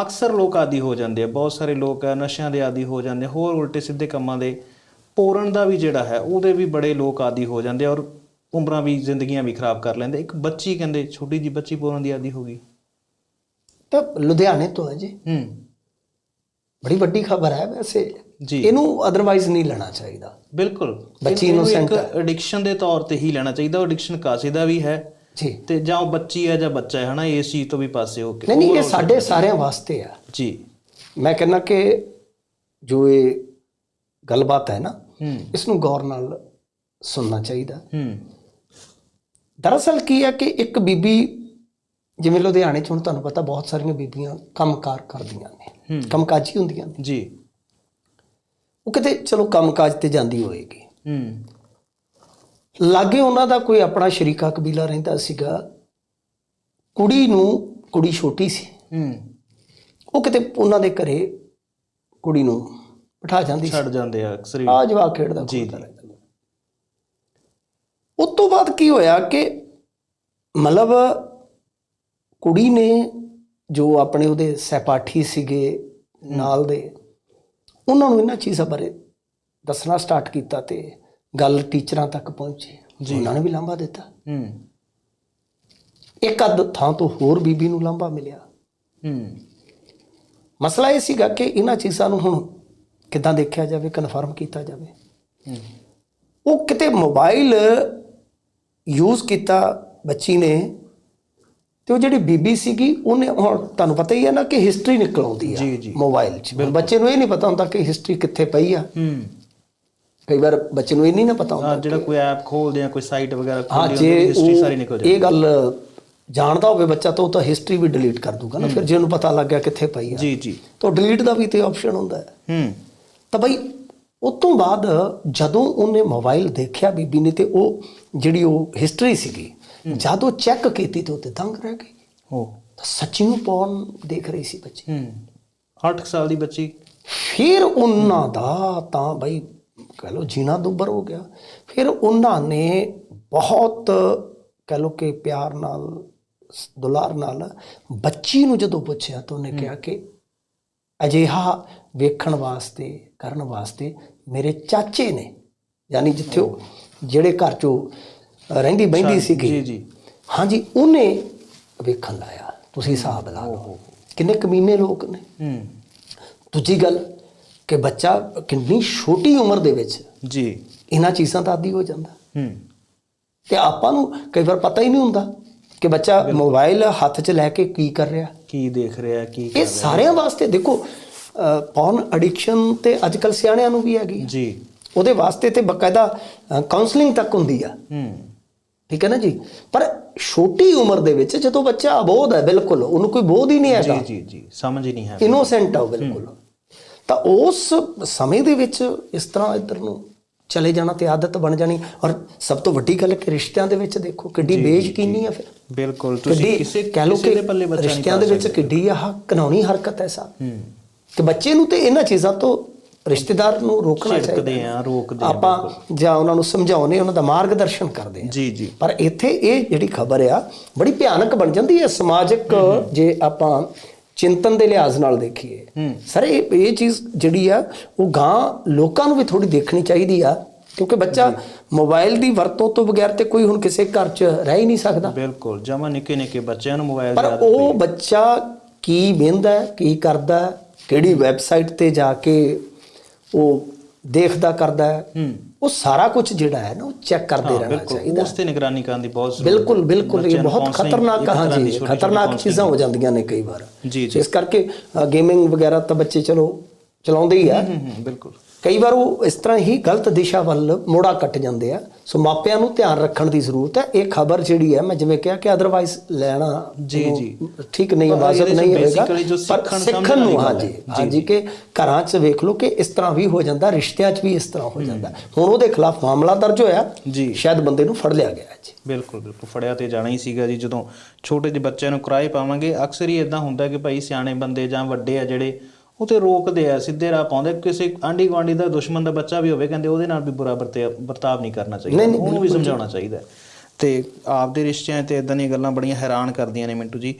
ਅਕਸਰ ਲੋਕ ਆਦੀ ਹੋ ਜਾਂਦੇ ਆ ਬਹੁਤ ਸਾਰੇ ਲੋਕ ਆ ਨਸ਼ਿਆਂ ਦੇ ਆਦੀ ਹੋ ਜਾਂਦੇ ਹੋਰ ਉਲਟੇ ਸਿੱਧੇ ਕੰਮਾਂ ਦੇ ਪੂਰਨ ਦਾ ਵੀ ਜਿਹੜਾ ਹੈ ਉਹਦੇ ਵੀ ਬੜੇ ਲੋਕ ਆਦੀ ਹੋ ਜਾਂਦੇ ਆ ਔਰ ਉਮਰਾਂ ਵੀ ਜ਼ਿੰਦਗੀਆਂ ਵੀ ਖਰਾਬ ਕਰ ਲੈਂਦੇ ਇੱਕ ਬੱਚੀ ਕਹਿੰਦੇ ਛੋਟੀ ਜੀ ਬੱਚੀ ਪੂਰਨ ਦੀ ਆਦੀ ਹੋ ਗਈ। ਤਾਂ ਲੁਧਿਆਣੇ ਤੋਂ ਹੈ ਜੀ। ਹੂੰ। ਬੜੀ ਵੱਡੀ ਖਬਰ ਹੈ ਵੈਸੇ। ਜੀ। ਇਹਨੂੰ ਅਦਰਵਾਈਜ਼ ਨਹੀਂ ਲੈਣਾ ਚਾਹੀਦਾ। ਬਿਲਕੁਲ। ਬੱਚੀ innocent ਇੱਕ ਐਡਿਕਸ਼ਨ ਦੇ ਤੌਰ ਤੇ ਹੀ ਲੈਣਾ ਚਾਹੀਦਾ। ਐਡਿਕਸ਼ਨ ਕਾਸੇ ਦਾ ਵੀ ਹੈ ਜੀ। ਤੇ ਜਾਂ ਉਹ ਬੱਚੀ ਹੈ ਜਾਂ ਬੱਚਾ ਹੈ ਹਨਾ ਇਸ ਚੀਜ਼ ਤੋਂ ਵੀ ਪਾਸੇ ਹੋ ਕੇ ਨਹੀਂ ਨਹੀਂ ਇਹ ਸਾਡੇ ਸਾਰਿਆਂ ਵਾਸਤੇ ਆ। ਜੀ। ਮੈਂ ਕਹਿੰਦਾ ਕਿ ਜੋ ਇਹ ਗੱਲਬਾਤ ਹੈ ਨਾ ਇਸ ਨੂੰ ਗੌਰ ਨਾਲ ਸੁਣਨਾ ਚਾਹੀਦਾ। ਹੂੰ। ਦਰਅਸਲ ਕੀ ਹੈ ਕਿ ਇੱਕ ਬੀਬੀ ਜਿਵੇਂ ਲੁਧਿਆਣੇ ਚ ਹੁਣ ਤੁਹਾਨੂੰ ਪਤਾ ਬਹੁਤ ਸਾਰੀਆਂ ਬੀਬੀਆਂ ਕੰਮਕਾਰ ਕਰਦੀਆਂ ਨੇ ਕੰਮਕਾਜੀ ਹੁੰਦੀਆਂ ਨੇ। ਜੀ। ਉਹ ਕਿਤੇ ਚਲੋ ਕੰਮਕਾਜ ਤੇ ਜਾਂਦੀ ਹੋਏਗੀ। ਹੂੰ। ਲਾਗੇ ਉਹਨਾਂ ਦਾ ਕੋਈ ਆਪਣਾ ਸ਼ਰੀਕਾ ਕਬੀਲਾ ਰਹਿੰਦਾ ਸੀਗਾ ਕੁੜੀ ਨੂੰ ਕੁੜੀ ਛੋਟੀ ਸੀ। ਹੂੰ। ਉਹ ਕਿਤੇ ਉਹਨਾਂ ਦੇ ਘਰੇ ਕੁੜੀ ਨੂੰ ਬਿਠਾ ਜਾਂਦੀ ਸੀ। ਛੱਡ ਜਾਂਦੇ ਆ ਅਕਸਰ। ਆ ਜਵਾਕ ਖੇਡਦਾ ਜੀ। ਉਸ ਤੋਂ ਬਾਅਦ ਕੀ ਹੋਇਆ ਕਿ ਮਤਲਬ ਕੁੜੀ ਨੇ ਜੋ ਆਪਣੇ ਉਹਦੇ ਸਹਿਪਾਠੀ ਸੀਗੇ ਨਾਲ ਦੇ ਉਹਨਾਂ ਨੂੰ ਇਹਨਾਂ ਚੀਜ਼ਾਂ ਬਾਰੇ ਦੱਸਣਾ ਸਟਾਰਟ ਕੀਤਾ ਤੇ ਗੱਲ ਟੀਚਰਾਂ ਤੱਕ ਪਹੁੰਚੀ। ਉਹਨਾਂ ਨੇ ਵੀ ਲਾਂਭਾ ਦਿੱਤਾ। ਹੂੰ। ਇੱਕ ਅੱਧ ਥਾਂ ਤੋਂ ਹੋਰ ਬੀਬੀ ਨੂੰ ਲਾਂਭਾ ਮਿਲਿਆ। ਹੂੰ। ਮਸਲਾ ਇਹ ਸੀਗਾ ਕਿ ਇਹਨਾਂ ਚੀਜ਼ਾਂ ਨੂੰ ਹੁਣ ਕਿੱਦਾਂ ਦੇਖਿਆ ਜਾਵੇ ਕਨਫਰਮ ਕੀਤਾ ਜਾਵੇ। ਹੂੰ। ਉਹ ਕਿਤੇ ਮੋਬਾਈਲ ਯੂਜ਼ ਕੀਤਾ ਬੱਚੀ ਨੇ ਤੇ ਉਹ ਜਿਹੜੀ ਬੀਬੀ ਸੀਗੀ ਉਹਨੇ ਹੁਣ ਤੁਹਾਨੂੰ ਪਤਾ ਹੀ ਹੈ ਨਾ ਕਿ ਹਿਸਟਰੀ ਨਿਕਲ ਆਉਂਦੀ ਆ ਜੀ। ਮੋਬਾਈਲ 'ਚ। ਬੱਚੇ ਨੂੰ ਇਹ ਨਹੀਂ ਪਤਾ ਹੁੰਦਾ ਕਿ ਹਿਸਟਰੀ ਕਿੱਥੇ ਪਈ ਆ। ਹੂੰ। ਕਈ ਵਾਰ ਬੱਚੇ ਨੂੰ ਇਹ ਨਹੀਂ ਨਾ ਪਤਾ ਹੁੰਦਾ ਆ ਜਿਹੜਾ ਕੋਈ ਐਪ ਖੋਲਦੇ ਆ ਕੋਈ ਸਾਈਟ ਵਗੈਰਾ ਖੋਲਦੇ ਜੇ ਹਿਸਟਰੀ ਸਾਰੀ ਨਿਕਲ ਜਾਂਦੀ ਇਹ ਗੱਲ ਜਾਣਦਾ ਹੋਵੇ ਬੱਚਾ ਤਾਂ ਉਹ ਤਾਂ ਹਿਸਟਰੀ ਵੀ ਡਿਲੀਟ ਕਰ ਦੂਗਾ ਨਾ। ਫਿਰ ਜੇ ਉਹਨੂੰ ਪਤਾ ਲੱਗ ਗਿਆ ਕਿੱਥੇ ਪਈ ਆ। ਜੀ ਜੀ। ਤਾਂ ਡਿਲੀਟ ਦਾ ਵੀ ਤੇ ਆਪਸ਼ਨ ਹੁੰਦਾ ਹੈ। ਹੂੰ। ਤਾਂ ਬਈ ਉਸ ਤੋਂ ਬਾਅਦ ਜਦੋਂ ਉਹਨੇ ਮੋਬਾਈਲ ਦੇਖਿਆ ਬੀਬੀ ਨੇ ਤੇ ਉਹ ਜਿਹੜੀ ਉਹ ਹਿਸਟਰੀ ਸੀਗੀ ਜਦੋਂ ਚੈੱਕ ਕੀਤੀ ਤੇ ਉਹ ਤੇ ਦੰਗ ਰਹਿ ਗਈ। ਹੋ। ਤਾਂ ਸੱਚੀ ਨੂੰ ਪੌਰਨ ਦੇਖ ਰਹੀ ਸੀ ਬੱਚੀ। ਹੂੰ। 8 ਸਾਲ ਦੀ ਬੱਚੀ। ਫਿਰ ਉਹਨਾਂ ਦਾ ਤਾਂ ਬਈ ਕਹ ਲੋ ਜੀਣਾ ਦੁੱਬਰ ਹੋ ਗਿਆ। ਫਿਰ ਉਹਨਾਂ ਨੇ ਬਹੁਤ ਕਹ ਲੋ ਕਿ ਪਿਆਰ ਨਾਲ ਦੁਲਾਰ ਨਾਲ ਬੱਚੀ ਨੂੰ ਜਦੋਂ ਪੁੱਛਿਆ ਤਾਂ ਉਹਨੇ ਕਿਹਾ ਕਿ ਅਜਿਹਾ ਵੇਖਣ ਵਾਸਤੇ ਕਰਨ ਵਾਸਤੇ ਮੇਰੇ ਚਾਚੇ ਨੇ। ਯਾਨੀ ਜਿੱਥੇ ਉਹ ਜਿਹੜੇ ਘਰ 'ਚ ਰਹਿੰਦੀ ਬਹਿੰਦੀ ਸੀਗੀ। ਜੀ ਜੀ। ਹਾਂਜੀ ਉਹਨੇ ਵੇਖਣ ਲਾਇਆ। ਤੁਸੀਂ ਹਿਸਾਬ ਲਾ ਲਓ। ਕਿੰਨੇ ਕਮੀਨੇ ਲੋਕ ਨੇ। ਹੂੰ। ਦੂਜੀ ਗੱਲ ਕਿ ਬੱਚਾ ਕਿੰਨੀ ਛੋਟੀ ਉਮਰ ਦੇ ਵਿੱਚ ਜੀ। ਇਹਨਾਂ ਚੀਜ਼ਾਂ ਦਾ ਆਦੀ ਹੋ ਜਾਂਦਾ। ਹੂੰ। ਤੇ ਆਪਾਂ ਨੂੰ ਕਈ ਵਾਰ ਪਤਾ ਹੀ ਨਹੀਂ ਹੁੰਦਾ ਕਿ ਬੱਚਾ ਮੋਬਾਈਲ ਹੱਥ 'ਚ ਲੈ ਕੇ ਕੀ ਕਰ ਰਿਹਾ। ਕੀ ਦੇਖ ਰਿਹਾ ਕੀ ਕਰ ਇਹ ਸਾਰਿਆਂ ਵਾਸਤੇ ਦੇਖੋ ਪੌਰਨ ਐਡਿਕਸ਼ਨ ਤੇ ਅੱਜਕੱਲ ਸਿਆਣਿਆਂ ਨੂੰ ਵੀ ਹੈਗੀ ਜੀ। ਉਹਦੇ ਵਾਸਤੇ ਤੇ ਬਕਾਇਦਾ ਕਾਉਂਸਲਿੰਗ ਤੱਕ ਹੁੰਦੀ ਆ। ਹੂੰ। ਠੀਕ ਹੈ ਨਾ ਜੀ? ਪਰ ਛੋਟੀ ਉਮਰ ਦੇ ਵਿੱਚ ਜਦੋਂ ਬੱਚਾ ਅਬੋਧ ਹੈ ਬਿਲਕੁਲ ਉਹਨੂੰ ਕੋਈ ਬੋਧ ਹੀ ਨਹੀਂ ਹੈਗਾ। ਜੀ ਜੀ ਜੀ ਸਮਝ ਹੀ ਨਹੀਂ ਹੈ। ਇਨੋਸੈਂਟ ਆ ਬਿਲਕੁਲ। ਤਾਂ ਉਸ ਸਮੇਂ ਦੇ ਵਿੱਚ ਇਸ ਤਰ੍ਹਾਂ ਇੱਧਰ ਨੂੰ ਚਲੇ ਜਾਣਾ ਤੇ ਆਦਤ ਬਣ ਜਾਣੀ। ਔਰ ਸਭ ਤੋਂ ਵੱਡੀ ਗੱਲ ਕਿ ਰਿਸ਼ਤਿਆਂ ਦੇ ਵਿੱਚ ਦੇਖੋ ਕਿੱਡੀ ਬੇਯਕੀਨੀ ਆ ਫਿਰ। ਬਿਲਕੁਲ ਤੁਸੀਂ ਕਿਸੇ ਕਿਸੇ ਕਿ ਦੇ ਪੱਲੇ ਬੱਚਾ ਰਿਸ਼ਤਿਆਂ ਦੇ ਵਿੱਚ ਕਿੱਡੀ ਆਹ ਕਾਨੂੰਨੀ ਹਰਕਤ ਹੈ ਸਾ ਹੂੰ। ਕਿ ਬੱਚੇ ਨੂੰ ਤੇ ਇਹਨਾਂ ਚੀਜ਼ਾਂ ਤੋਂ ਰਿਸ਼ਤੇਦਾਰ ਨੂੰ ਰੋਕਣਾ ਚਾਹੀਦਾ ਝਿੜਕਦੇ ਆ ਰੋਕਦੇ ਆ ਆਪਾਂ ਜਾਂ ਉਹਨਾਂ ਨੂੰ ਸਮਝਾਉਨੇ ਉਹਨਾਂ ਦਾ ਮਾਰਗਦਰਸ਼ਨ ਕਰਦੇ ਆ। ਜੀ ਜੀ। ਪਰ ਇੱਥੇ ਇਹ ਜਿਹੜੀ ਖਬਰ ਆ ਬੜੀ ਭਿਆਨਕ ਬਣ ਜਾਂਦੀ ਹੈ ਸਮਾਜਿਕ ਜੇ ਆਪਾਂ ਚਿੰਤਨ ਦੇ ਲਿਹਾਜ਼ ਨਾਲ ਦੇਖੀਏ। ਸਰ ਇਹ ਇਹ ਚੀਜ਼ ਜਿਹੜੀ ਆ ਉਹ ਗਾਂ ਲੋਕਾਂ ਨੂੰ ਵੀ ਥੋੜੀ ਦੇਖਣੀ ਚਾਹੀਦੀ ਆ ਕਿਉਂਕਿ ਬੱਚਾ ਮੋਬਾਈਲ ਦੀ ਵਰਤੋਂ ਤੋਂ ਬਗੈਰ ਤੇ ਕੋਈ ਹੁਣ ਕਿਸੇ ਘਰ 'ਚ ਰਹਿ ਹੀ ਨਹੀਂ ਸਕਦਾ। ਬਿਲਕੁਲ ਜਮਾ ਨਿੱਕੇ ਨਿੱਕੇ ਬੱਚਿਆਂ ਨੂੰ ਮੋਬਾਈਲ ਪਰ ਉਹ ਬੱਚਾ ਕੀ ਵੇਂਦਾ ਕੀ ਕਰਦਾ ਕਿਹੜੀ ਵੈਬਸਾਈਟ ਤੇ ਜਾ ਕੇ ਉਹ ਦੇਖਦਾ ਕਰਦਾ। ਹੂੰ। ਉਹ ਸਾਰਾ ਕੁਝ ਜਿਹੜਾ ਹੈ ਨਾ ਉਹ ਚੈੱਕ ਕਰਦੇ ਰਹਿਣਾ ਬਿਲਕੁਲ। ਚਾਹੀਦਾ ਉਸ ਤੇ ਨਿਗਰਾਨੀ ਕਰਨ ਦੀ ਬਹੁਤ ਜ਼ਰੂਰਤ ਬਿਲਕੁਲ ਬਿਲਕੁਲ ਇਹ ਬਹੁਤ ਖਤਰਨਾਕ ਹਾਂਜੀ ਖਤਰਨਾਕ ਚੀਜ਼ਾਂ ਹੋ ਜਾਂਦੀਆਂ ਨੇ ਕਈ ਵਾਰ। ਜੀ ਜੀ। ਇਸ ਕਰਕੇ ਗੇਮਿੰਗ ਵਗੈਰਾ ਤਾਂ ਬੱਚੇ ਚਲੋ ਚਲਾਉਂਦੇ ਹੀ ਆ। ਹੂੰ ਹੂੰ ਬਿਲਕੁਲ। ਕਈ ਵਾਰ ਉਹ ਇਸ ਤਰ੍ਹਾਂ ਹੀ ਗਲਤ ਦਿਸ਼ਾ ਵੱਲ ਮੋੜਾ ਕੱਟ ਜਾਂਦੇ ਆ। ਸੋ ਮਾਪਿਆਂ ਨੂੰ ਧਿਆਨ ਰੱਖਣ ਦੀ ਜ਼ਰੂਰਤ ਹੈ। ਇਹ ਖਬਰ ਜਿਹੜੀ ਹੈ ਮੈਂ ਜਿਵੇਂ ਕਿਹਾ ਕਿ ਅਦਰਵਾਈਜ਼ ਲੈਣਾ ਜੀ, ਜੀ। ਠੀਕ ਨਹੀਂ ਵਾਜਬ ਨਹੀਂ ਜੋ ਪਰ ਸਿੱਖਣ ਨੂੰ ਹਾਂਜੀ। ਹਾਂਜੀ ਕਿ ਘਰਾਂ 'ਚ ਵੇਖ ਲਓ ਕਿ ਇਸ ਤਰ੍ਹਾਂ ਵੀ ਹੋ ਜਾਂਦਾ ਰਿਸ਼ਤਿਆਂ 'ਚ ਵੀ ਇਸ ਤਰ੍ਹਾਂ ਹੋ ਜਾਂਦਾ। ਹੁਣ ਉਹਦੇ ਖਿਲਾਫ ਮਾਮਲਾ ਦਰਜ ਹੋਇਆ ਜੀ। ਸ਼ਾਇਦ ਬੰਦੇ ਨੂੰ ਫੜ ਲਿਆ ਗਿਆ ਜੀ। ਬਿਲਕੁਲ ਬਿਲਕੁਲ। ਫੜਿਆ ਤੇ ਜਾਣਾ ਹੀ ਸੀਗਾ ਜੀ। ਜਦੋਂ ਛੋਟੇ ਜਿਹੇ ਬੱਚਿਆਂ ਨੂੰ ਕਿਰਾਏ ਪਾਵਾਂਗੇ ਅਕਸਰ ਹੀ ਇਦਾਂ ਹੁੰਦਾ ਕਿ ਭਾਈ ਸਿਆਣੇ ਬੰਦੇ ਜਾਂ ਵੱਡੇ ਆ ਜਿਹੜੇ ਉਹ ਤੇ ਰੋਕਦੇ ਆ ਸਿੱਧੇ ਰਾਹ ਪਾਉਂਦੇ ਕਿਸੇ ਆਂਢੀ ਗੁਆਂਢੀ ਦਾ ਦੁਸ਼ਮਣ ਦਾ ਬੱਚਾ ਵੀ ਹੋਵੇ ਕਹਿੰਦੇ ਉਹਦੇ ਨਾਲ ਵੀ ਬੁਰਾ ਵਰਤੇ- ਵਰਤਾਵ ਨਹੀਂ ਕਰਨਾ ਚਾਹੀਦਾ। ਉਹਨੂੰ ਵੀ ਸਮਝਾਉਣਾ ਚਾਹੀਦਾ। ਤੇ ਆਪਦੇ ਰਿਸ਼ਤਿਆਂ ਤੇ ਇਦਾਂ ਦੀਆਂ ਗੱਲਾਂ ਬੜੀਆਂ ਹੈਰਾਨ ਕਰਦੀਆਂ ਨੇ ਮਿੰਟੂ ਜੀ।